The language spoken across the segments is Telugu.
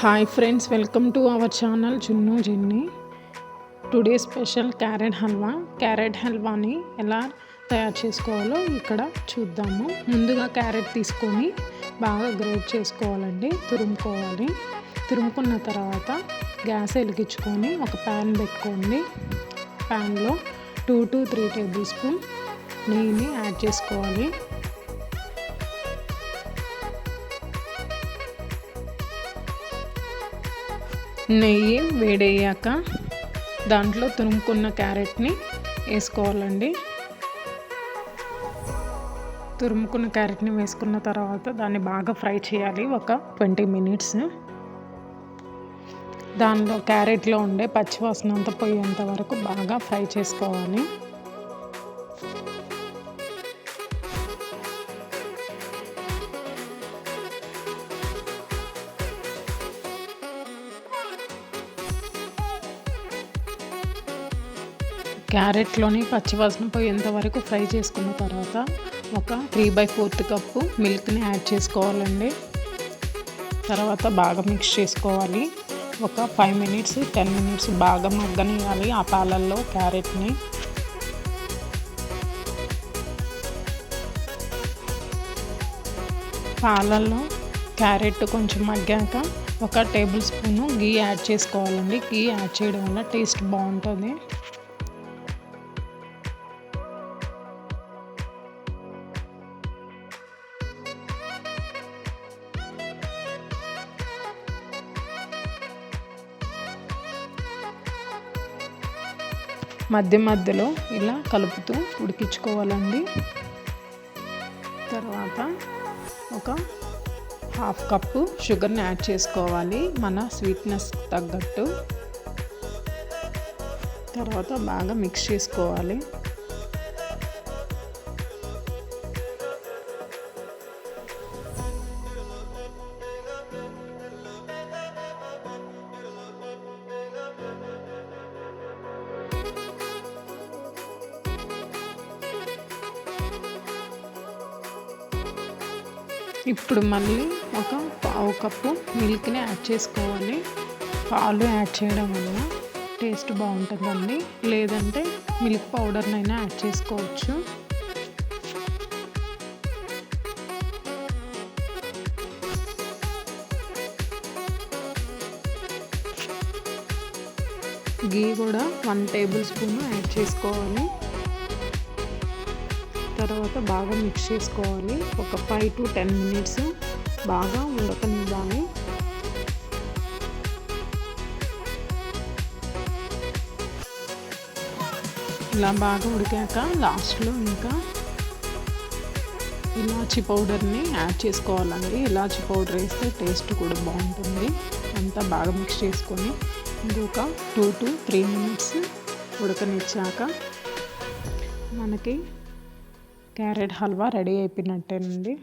Hi friends welcome to our channel Junnu Jinni today special carrot halwa carrot హల్వాని ఎలా తయారు చేసుకోవాలో ఇక్కడ చూద్దాము. ముందుగా క్యారెట్ తీసుకొని బాగా గ్రేట్ చేసుకోవాలండి తురుముకోవాలి. తురుముకున్న తర్వాత గ్యాస్ వెలిగించుకొని ఒక ప్యాన్ పెట్టుకోండి. ప్యాన్లో two to three tablespoon నెయ్యిని యాడ్ చేసుకోవాలి. నెయ్యి వేడయ్యాక దాంట్లో తురుముకున్న క్యారెట్ని వేసుకోవాలండి. తురుముకున్న క్యారెట్ని వేసుకున్న తర్వాత దాన్ని బాగా ఫ్రై చేయాలి ఒక ట్వంటీ మినిట్స్. దానిలో క్యారెట్లో ఉండే పచ్చివాసన అంతా పోయేంత వరకు బాగా ఫ్రై చేసుకోవాలి. క్యారెట్లోని పచ్చివాసన పోయేంత వరకు ఫ్రై చేసుకున్న తర్వాత ఒక త్రీ బై ఫోర్త్ కప్పు మిల్క్ని యాడ్ చేసుకోవాలండి. తర్వాత బాగా మిక్స్ చేసుకోవాలి. ఒక ఫైవ్ మినిట్స్ టెన్ మినిట్స్ బాగా మగ్గనియాలి ఆ పాలల్లో క్యారెట్ని. పాలల్లో క్యారెట్ కొంచెం మగ్గాక ఒక టేబుల్ స్పూను గీ యాడ్ చేసుకోవాలండి. గీ యాడ్ చేయడం వల్ల టేస్ట్ బాగుంటుంది. మధ్య మధ్యలో ఇలా కలుపుతూ ఉడికించుకోవాలండి. తర్వాత ఒక హాఫ్ కప్పు షుగర్ని యాడ్ చేసుకోవాలి మన స్వీట్నెస్ తగ్గట్టు. తర్వాత బాగా మిక్స్ చేసుకోవాలి. ఇప్పుడు మళ్ళీ ఒక పావు కప్పు మిల్క్ని యాడ్ చేసుకోవాలి. పాలు యాడ్ చేయడం వల్ల టేస్ట్ బాగుంటుందండి. లేదంటే మిల్క్ పౌడర్నైనా యాడ్ చేసుకోవచ్చు. గీ కూడా వన్ టేబుల్ స్పూన్ యాడ్ చేసుకోవాలి. తర్వాత బాగా మిక్స్ చేసుకోవాలి. ఒక ఫైవ్ టు టెన్ మినిట్స్ బాగా ఉడకనివ్వాలి. ఇలా బాగా ఉడికాక లాస్ట్లో ఇంకా ఇలాచి పౌడర్ని యాడ్ చేసుకోవాలండి. ఇలాచి పౌడర్ వేస్తే టేస్ట్ కూడా బాగుంటుంది. అంతా బాగా మిక్స్ చేసుకొని ఇంకొక టూ టు త్రీ మినిట్స్ ఉడకనిచ్చాక మనకి క్యారెట్ హల్వా రెడీ అయిపోయినట్టేనండి.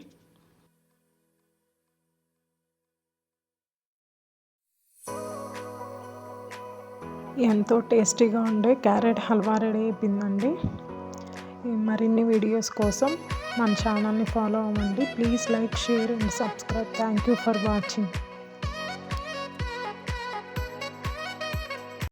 ఎంతో టేస్టీగా ఉండే క్యారెట్ హల్వా రెడీ అయిపోయిందండి. మరిన్ని వీడియోస్ కోసం మన ఛానల్ని ఫాలో అవ్వండి. Please like share and subscribe. Thank you for watching.